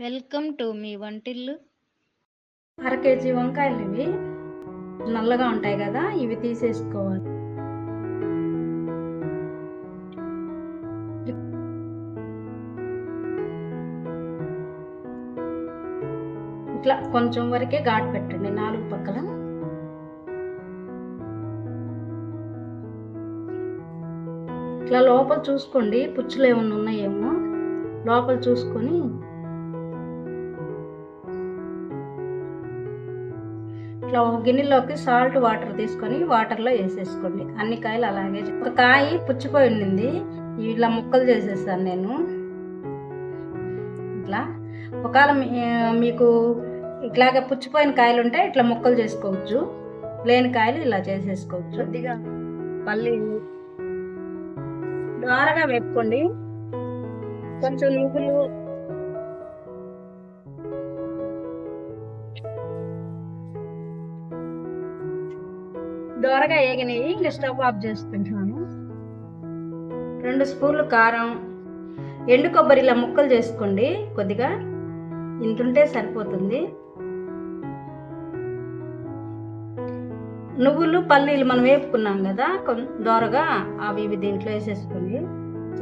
Welcome to me వంటిల్లు. అర KG వంకాయలు ఇవి. నల్లగా ఉంటాయి కదా ఇవి తీసేసుకోవాలి. ఇట్లా కొంచెం వరకే ఘాటు పెట్టండి నాలుగు పక్కల. ఇట్లా లోపల చూసుకోండి పుచ్చులు ఏమన్నా ఉన్నాయేమో. లోపల చూసుకొని ఇట్లా గిన్నెలోకి సాల్ట్ వాటర్ తీసుకొని వాటర్లో వేసేసుకోండి. అన్ని కాయలు అలాగే ఒక కాయ పుచ్చిపోయి ఉండింది. ఇట్లా ముక్కలు చేసేసాను నేను. ఇట్లా. ఒకవేళ మీకు ఇట్లాగే పుచ్చిపోయిన కాయలు ఉంటే ఇట్లా ముక్కలు చేసుకోవచ్చు. లేని కాయలు ఇలా చేసేసుకోవచ్చు. కొద్దిగా మళ్ళీ దారగా వేపుకోండి. కొంచెం నువ్వులు దోరగా ఏగినవి ఇంకా స్టవ్ ఆఫ్ చేసుకుంటున్నాను రెండు స్పూన్లు కారం ఎండు కొబ్బరి ఇలా ముక్కలు చేసుకోండి కొద్దిగా. ఇంతుంటే సరిపోతుంది. నువ్వులు పల్లీలు మనం వేపుకున్నాం కదా కొం- దోరగా అవి ఇవి దీంట్లో వేసేసుకోండి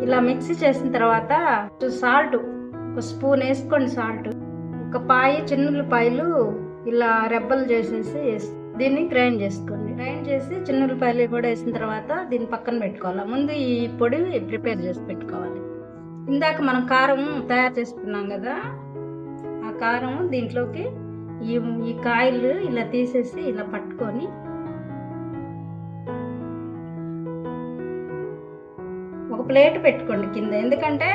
ఇలా మిక్సీ చేసిన తర్వాత సాల్ట్ ఒక స్పూన్ వేసుకోండి సాల్ట్. ఒక పాయ చిన్నులపాయలు ఇలా రెబ్బలు చేసేసి వేసుకోండి. దీన్ని గ్రైండ్ చేసుకోండి. గ్రైండ్ చేసి చిన్నులపాయలు కూడా వేసిన తర్వాత దీన్ని పక్కన పెట్టుకోవాలి. ముందు ఈ పొడి ప్రిపేర్ చేసి పెట్టుకోవాలి. ఇందాక మనం కారం తయారు చేసుకున్నాం కదా ఆ కారం దీంట్లోకి ఈ ఈ కాయలు ఇలా తీసేసి ఇలా పట్టుకొని ఒక ప్లేట్ పెట్టుకోండి కింద. ఎందుకంటే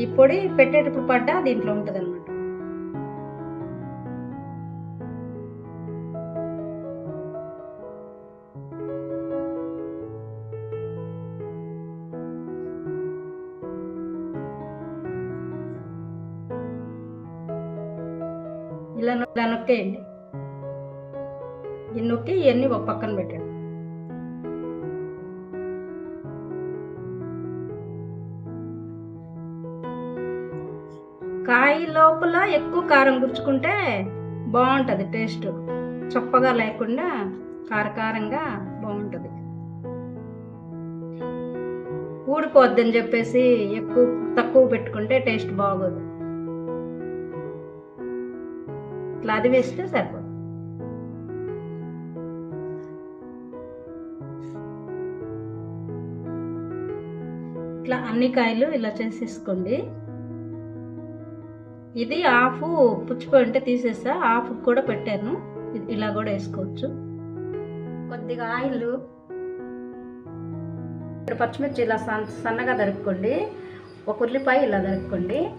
ఈ పొడి పెట్టేటప్పుడు పడ్డా దీంట్లో ఉంటుంది అనమాట ఇలా ఇలా నొక్కేయండి. ఈ నొక్కి ఇవన్నీ ఒక పక్కన పెట్టండి. కాయ లోపల ఎక్కువ కారం గుచ్చుకుంటే బాగుంటుంది టేస్ట్. చప్పగా లేకుండా కారకారంగా బాగుంటుంది. ఊడిపోద్దని చెప్పేసి ఎక్కువ తక్కువ పెట్టుకుంటే టేస్ట్ బాగోదు. ఇట్లా అది వేస్తే సరిపోదు ఇట్లా అన్ని కాయలు ఇలా చేసేసుకోండి. ఇది హాఫ్ పుచ్చిపోయి ఉంటే తీసేసా హాఫ్ కూడా పెట్టాను. ఇలా కూడా వేసుకోవచ్చు. కొద్దిగా ఆయిల్. ఇక్కడ పచ్చిమిర్చి ఇలా సన్- సన్నగా దరుక్కోండి ఒక ఉల్లిపాయ ఇలా దరుక్కోండి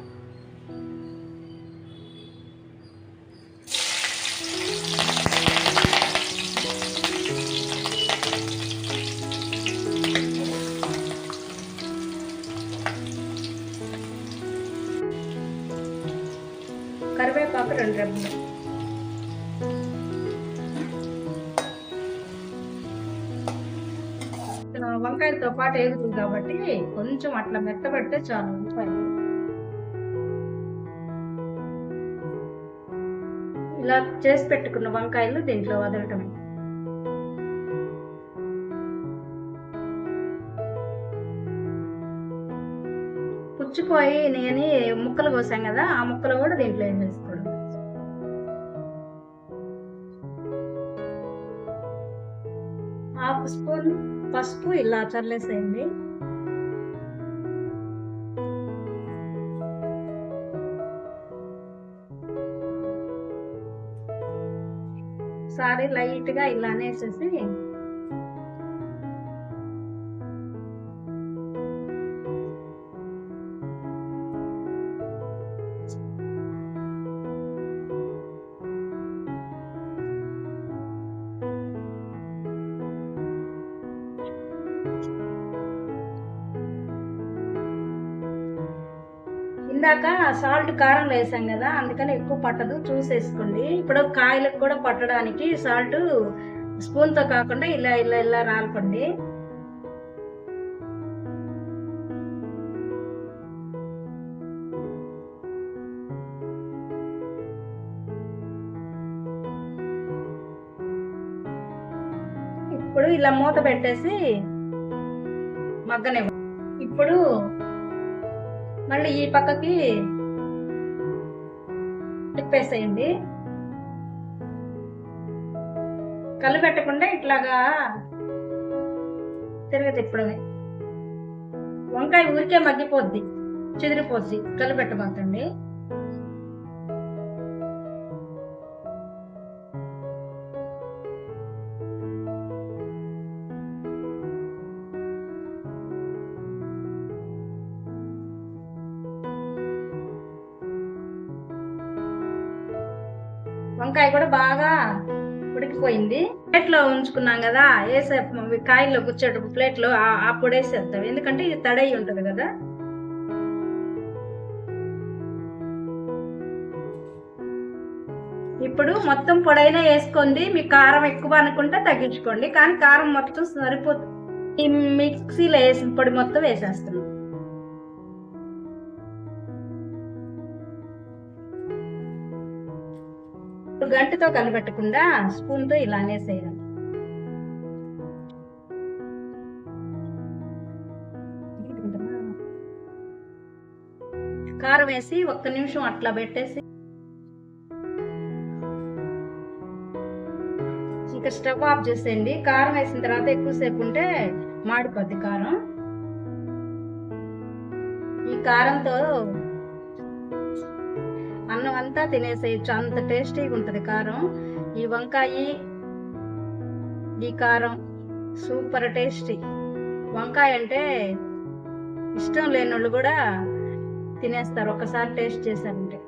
కరివేపాకు రెండు రెబ్బలు. వంకాయలతో పాటు వేగుతుంది కాబట్టి కొంచెం అట్లా మెత్తబడితే చాలు ఇలా చేసి పెట్టుకున్న వంకాయలు దీంట్లో వదలటం పుచ్చిపోయి నేను ముక్కలు కోసాం కదా ఆ ముక్కలు కూడా దీంట్లో వేసేసుకోవడం. హాఫ్ స్పూన్ పసుపు ఇలా చల్లేసేయండి. సారీ లైట్గా ఇలా అనేసేసి ఇందాక సాల్ట్ కారం వేసాం కదా అందుకని ఎక్కువ పట్టదు చూసేసుకోండి. ఇప్పుడు కాయలకు కూడా పట్టడానికి సాల్ట్ స్పూన్తో కాకుండా ఇలా ఇలా ఇలా రాలకండి ఇప్పుడు ఇలా మూత పెట్టేసి మగ్గనివ్వండి ఇప్పుడు మళ్ళీ ఈ పక్కకి తిప్పేసేయండి. కలిపెట్టకుండా ఇట్లాగా తిరగ తిప్పడమే. వంకాయ ఊరికే మగ్గిపోద్ది చెదిరిపోద్ది. కలిపెట్టబాకండి వంకాయ కూడా బాగా ఉడికిపోయింది. ప్లేట్లో ఉంచుకున్నాం కదా వేసే కాయల్లో గుచ్చేటప్పుడు ప్లేట్లో ఆ- అప్పుడు వేసేస్తాం. ఎందుకంటే ఇది తడై ఉంటుంది కదా. ఇప్పుడు మొత్తం పొడైనా వేసుకోండి. మీ కారం ఎక్కువ అనుకుంటే తగ్గించుకోండి. కానీ కారం మొత్తం సరిపోతుంది ఈ మిక్సీలో వేసిన పొడి మొత్తం వేసేస్తున్నాం. ఇప్పుడు గంటతో కలబెట్టకుండా స్పూన్తో ఇలానే చేయాలి. కారం వేసి ఒక్క నిమిషం అట్లా పెట్టేసి ఇంకా స్టవ్ ఆఫ్ చేసేయండి. కారం వేసిన తర్వాత ఎక్కువసేపు ఉంటే మాడిపోద్ది కారం. ఈ కారంతో అన్నం అంతా తినేసేయచ్చు అంత టేస్టీగా ఉంటుంది కారం. ఈ వంకాయ ఈ కారం సూపర్ టేస్టీ. వంకాయ అంటే ఇష్టం లేని వాళ్ళు కూడా తినేస్తారు. ఒకసారి టేస్ట్ చేశారంటే.